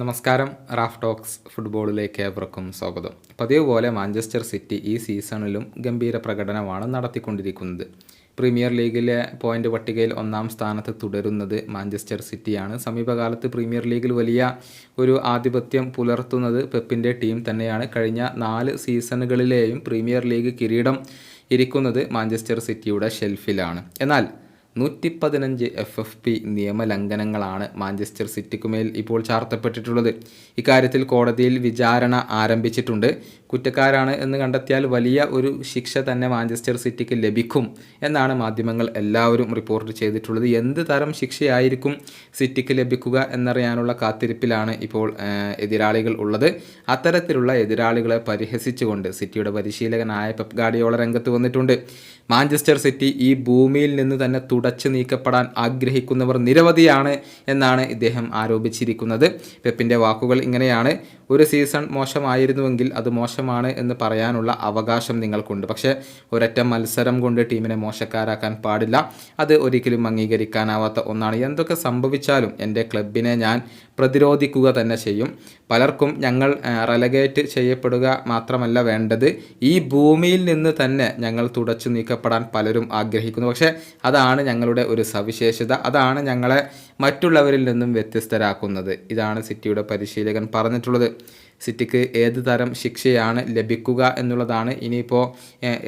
നമസ്കാരം Raf talks ഫുട്ബോളിലേക്ക് ഏവർക്കും സ്വാഗതം. പതിവ് പോലെ മാഞ്ചസ്റ്റർ സിറ്റി ഈ സീസണിലും ഗംഭീര പ്രകടനമാണ് നടത്തിക്കൊണ്ടിരിക്കുന്നത്. പ്രീമിയർ ലീഗിലെ പോയിന്റ് പട്ടികയിൽ ഒന്നാം സ്ഥാനത്ത് തുടരുന്നത് മാഞ്ചസ്റ്റർ സിറ്റിയാണ്. സമീപകാലത്ത് പ്രീമിയർ ലീഗിൽ വലിയ ഒരു ആധിപത്യം പുലർത്തുന്നത് പെപ്പിന്റെ ടീം തന്നെയാണ്. കഴിഞ്ഞ നാല് സീസണുകളിലെയും പ്രീമിയർ ലീഗ് കിരീടം ഇരിക്കുന്നത് മാഞ്ചസ്റ്റർ സിറ്റിയുടെ ഷെൽഫിലാണ്. എന്നാൽ നൂറ്റി പതിനഞ്ച് എഫ് എഫ് പി നിയമലംഘനങ്ങളാണ് മാഞ്ചസ്റ്റർ സിറ്റിക്കുമേൽ ഇപ്പോൾ ചാർത്തപ്പെട്ടിട്ടുള്ളത്. ഇക്കാര്യത്തിൽ കോടതിയിൽ വിചാരണ ആരംഭിച്ചിട്ടുണ്ട്. കുറ്റക്കാരാണ് എന്ന് കണ്ടെത്തിയാൽ വലിയ ഒരു ശിക്ഷ തന്നെ മാഞ്ചസ്റ്റർ സിറ്റിക്ക് ലഭിക്കും എന്നാണ് മാധ്യമങ്ങൾ എല്ലാവരും റിപ്പോർട്ട് ചെയ്തിട്ടുള്ളത്. എന്ത് തരം ശിക്ഷയായിരിക്കും സിറ്റിക്ക് ലഭിക്കുക എന്നറിയാനുള്ള കാത്തിരിപ്പിലാണ് ഇപ്പോൾ എതിരാളികൾ ഉള്ളത്. അത്തരത്തിലുള്ള എതിരാളികളെ പരിഹസിച്ചുകൊണ്ട് സിറ്റിയുടെ പരിശീലകനായ പെപ് ഗാഡിയോള രംഗത്ത് വന്നിട്ടുണ്ട്. മാഞ്ചസ്റ്റർ സിറ്റി ഈ ഭൂമിയിൽ നിന്ന് തന്നെ തുടച്ചു നീക്കപ്പെടാൻ ആഗ്രഹിക്കുന്നവർ നിരവധിയാണ് എന്നാണ് ഇദ്ദേഹം ആരോപിച്ചിരിക്കുന്നത്. പെപ്പിന്റെ വാക്കുകൾ ഇങ്ങനെയാണ്. ഒരു സീസൺ മോശമായിരുന്നുവെങ്കിൽ അത് മോശമാണ് എന്ന് പറയാനുള്ള അവകാശം നിങ്ങൾക്കുണ്ട്. പക്ഷേ ഒരൊറ്റ മത്സരം കൊണ്ട് ടീമിനെ മോശക്കാരാക്കാൻ പാടില്ല. അത് ഒരിക്കലും അംഗീകരിക്കാനാവാത്ത ഒന്നാണ്. എന്തൊക്കെ സംഭവിച്ചാലും എന്റെ ക്ലബിനെ ഞാൻ പ്രതിരോധിക്കുക തന്നെ ചെയ്യും. പലർക്കും ഞങ്ങൾ റെലഗേറ്റ് ചെയ്യപ്പെടുക മാത്രമല്ല വേണ്ടത്. ഈ ഭൂമിയിൽ നിന്ന് തന്നെ ഞങ്ങൾ തുടച്ചു നീക്കപ്പെടാൻ പലരും ആഗ്രഹിക്കുന്നു. പക്ഷേ അതാണ് ഞങ്ങളുടെ ഒരു സവിശേഷത. അതാണ് ഞങ്ങളെ മറ്റുള്ളവരിൽ നിന്നും വ്യത്യസ്തരാക്കുന്നത്. ഇതാണ് സിറ്റിയുടെ പരിശീലകൻ പറഞ്ഞിട്ടുള്ളത്. സിറ്റിക്ക് ഏത് തരം ശിക്ഷയാണ് ലഭിക്കുക എന്നുള്ളതാണ് ഇനിയിപ്പോൾ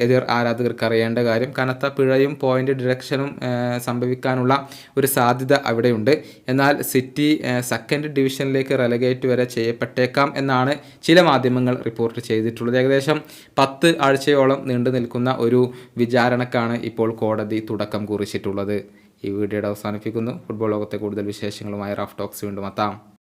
എതിർ ആരാധകർക്ക് അറിയേണ്ട കാര്യം. കനത്ത പിഴയും പോയിന്റ് ഡിറക്ഷനും സംഭവിക്കാനുള്ള ഒരു സാധ്യത അവിടെയുണ്ട്. എന്നാൽ സിറ്റി സെക്കൻഡ് ഡിവിഷനിലേക്ക് റെലഗേറ്റ് വരെ ചെയ്യപ്പെട്ടേക്കാം എന്നാണ് ചില മാധ്യമങ്ങൾ റിപ്പോർട്ട് ചെയ്തിട്ടുള്ളത്. ഏകദേശം പത്ത് ആഴ്ചയോളം നീണ്ടു നിൽക്കുന്ന ഒരു വിചാരണക്കാണ് ഇപ്പോൾ കോടതി തുടക്കം കുറിച്ചിട്ടുള്ളത്. ഈ വീഡിയോയുടെ അവസാനിപ്പിക്കുന്നു. ഫുട്ബോൾ ലോകത്തെ കൂടുതൽ വിശേഷങ്ങളുമായി റാഫ് ടോക്സ് വീണ്ടും എത്താം.